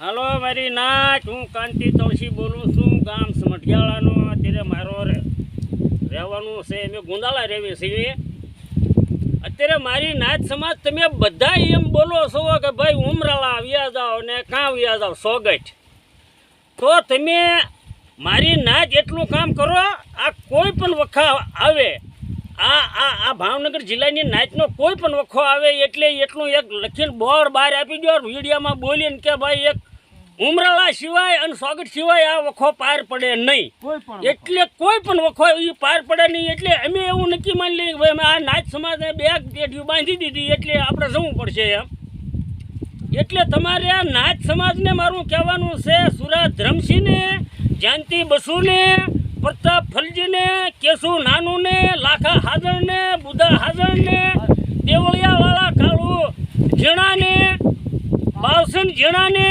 હાલો, મારી નાચ હું કાંતિ તળસી બોલું છું. ગામ સમઢિયાળાનો. અત્યારે મારો રહેવાનું છે. અમે ગુંદાલા રહેવી છીએ. અત્યારે મારી નાચ સમાજ તમે બધા એમ બોલો છો કે ભાઈ ઉમરાળા આવ્યા જાઓ ને કાં આવ્યા જાઓ? સોગઠ. તો તમે મારી નાચ એટલું કામ કરો, આ કોઈ પણ વખા આવે. આ આ આ ભાવનગર જિલ્લાની નાચનો કોઈ પણ વખો આવે એટલે એટલું એક લખીને બોર્ડ બહાર આપી દો મીડિયામાં બોલીને કે ભાઈ એક ઉમરાળા સિવાય અને સ્વાગત સિવાય આ વખો પાર પડે નહીં. એટલે કોઈ પણ વખો એ પાર પડે નહીં એટલે અમે એવું નક્કી માની લઈએ કે ભાઈ અમે આ નાચ સમાજને બે પેઢીઓ બાંધી દીધી એટલે આપણે જવું પડશે એમ. એટલે તમારે આ નાચ સમાજને મારું કહેવાનું છે સુરત ધરમસિંહને જયંતિ બસુને પ્રતાપ ફલજીને કેશુ નાનુને લાખા હાજરને બુધા હાજરને દેવળિયાવાળા કાળુ ઝીણાને બાવસન ઝીણાને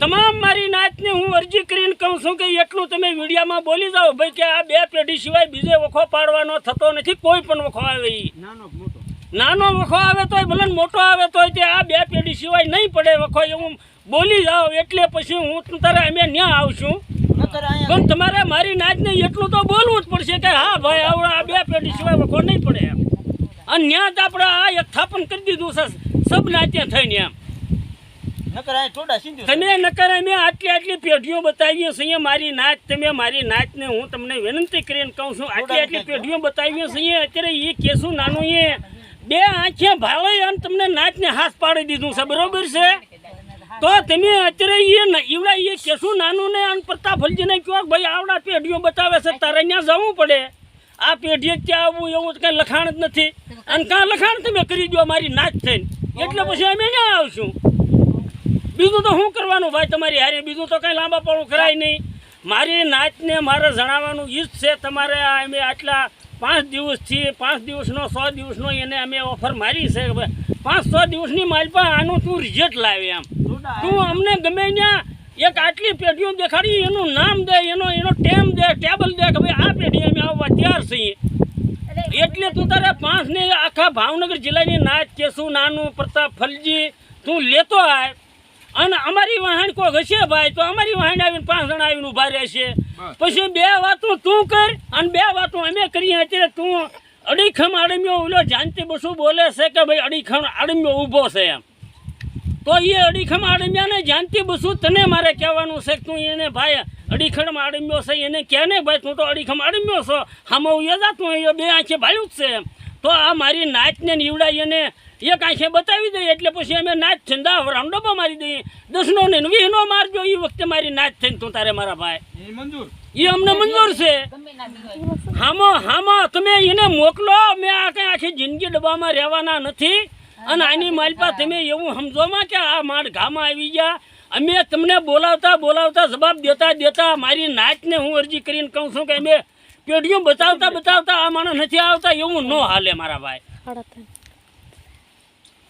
તમામ મારી નાચને હું અરજી કરીને કહું છું કે એટલું તમે વિડીયામાં બોલી જાઓ ભાઈ કે આ બે પેઢી સિવાય બીજે વખો પાડવાનો થતો નથી કોઈ પણ વખો આવે નાનો વખો આવે તોય ભલે મોટો આવે તોય તે આ બે પેઢી સિવાય નહીં પડે વખો એવું બોલી જાઓ એટલે પછી હું તારે અમે ન્યા આવશું. પણ તમારે મારી નાચને એટલું તો બોલવું જ પડશે કે હા ભાઈ આવડે આ બે પેઢી સિવાય વખો નહીં પડે એમ. અને ત્યાં જ આપણે આ એક સ્થાપન કરી દીધું છે સબ નાચ્ય થઈને એમ. તમે નકર અમે આટલી આટલી પેઢીઓ બતાવીએ છીએ મારી નાચ તમે મારી નાચને હું તમને વિનંતી કરીને કહું છું આટલી આટલી પેઢીઓ બતાવીએ છીએ અત્યારે એ કેસું નાનું એ બે આંખે ભાવે અને તમને નાચને હાથ પાડી દીધું છે બરોબર છે? તો તમે અત્યારે એ ઈવડા એ કેશું નાનું ને અને પ્રતાપલજીને કહો ભાઈ આવડા પેઢીઓ બતાવે છે, તારે ત્યાં જવું પડે. આ પેઢીએ ક્યાં આવવું એવું કંઈ લખાણ જ નથી. અને કાં લખાણ તમે કરી દો મારી નાચ થઈને. એટલે પછી અમે ક્યાં આવશું. બીજું તો શું કરવાનું ભાઈ તમારી હારે? બીજું તો કંઈ લાંબા પડવું કરાય નહીં. મારી નાચને મારે જણાવવાનું ઈ જ છે, તમારે અમે આટલા પાંચ દિવસથી, પાંચ દિવસનો, સો દિવસનો એને અમે ઓફર મારી છે પાંચ સો દિવસની માલપા આનું તું રિઝલ્ટ લાવે એમ. તું અમને ગમે ત્યાં એક આટલી પેઢીઓ દેખાડી એનું નામ દે એનો એનો ટેમ દે ટેબલ દે કે ભાઈ આ પેઢી અમે આવવા તૈયાર છીએ. એટલે તું તારે પાંચ ને આખા ભાવનગર જિલ્લાની નાચ કેસુ નાનું પ્રતાપ ફલજી તું લેતો આય. અને અમારી વાહણ કોઈ હશે ભાઈ તો અમારી વાહણ આવીને પાંચ જણા આવીને ઊભા રહેશે. પછી બે વાતો તું કર અને બે વાતો અમે કરીએ. અત્યારે તું અડીખમ આડમ્યો ઓલો જાનતી બસું બોલે છે કે ભાઈ અડીખમ આડમ્યો ઊભો છે એમ. તો એ અડીખમ આડમ્યાને જાનતી બસું તને મારે કહેવાનું છે કે તું એને ભાઈ અડીખમ આડમ્યો છે એને કહે ને ભાઈ તું તો અડીખમ આડમ્યો છો. હામો યદા તું એ બે આંખે ભાળ્યું જ છે તો આ મારી નાચને નીવડાઈ એને એક આંખે બતાવી દઈએ એટલે પછી અમે નાચ થઈને દા રાઉન્ડોમાં મારી દઈએ. દસનો ને વીસનો મારજો એ વખતે મારી નાચ થઈને તું તારે મારા ભાઈ. એ અમને મંજૂર છે. હામાં હામાં તમે એને મોકલો મેં આ કઈ આખી જિંદગી ડબ્બામાં રહેવાના નથી. અને આની માલપા તમે એવું સમજોમાં કે આ માર ગામાં આવી ગયા. અમે તમને બોલાવતા બોલાવતા જવાબ દેતા દેતા મારી નાચને હું અરજી કરીને કહું છું કે અમે પેઢીઓ બતાવતા બતાવતા આ માણસ નથી આવતા એવું ન હાલે મારા ભાઈ.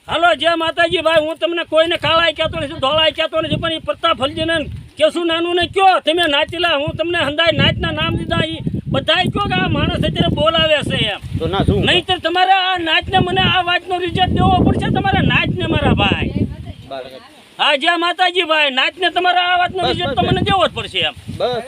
હાલો જય માતાજી ભાઈ હું તમને કોઈને ખાવાય કહેતો નથી ધોળાય કહેતો નથી પણ એ પ્રતાપ ફલજીને કેશું નાનું ને કયો? તમે નાચેલા હું તમને હંદાય નાચના નામ દીધા એ બધાય કયો કે આ માણસ અત્યારે બોલાવે છે એમ? તો ના શું? નહીતર તમારે આ નાચને મને આ વાતનો રિઝલ્ટ દેવો પડશે તમારા નાચને મારા ભાઈ. હા જ્યાં માતાજી ભાઈ. નાચને તમારા આ વાતનો રિઝલ્ટ તો મને દેવો જ પડશે એમ. બસ.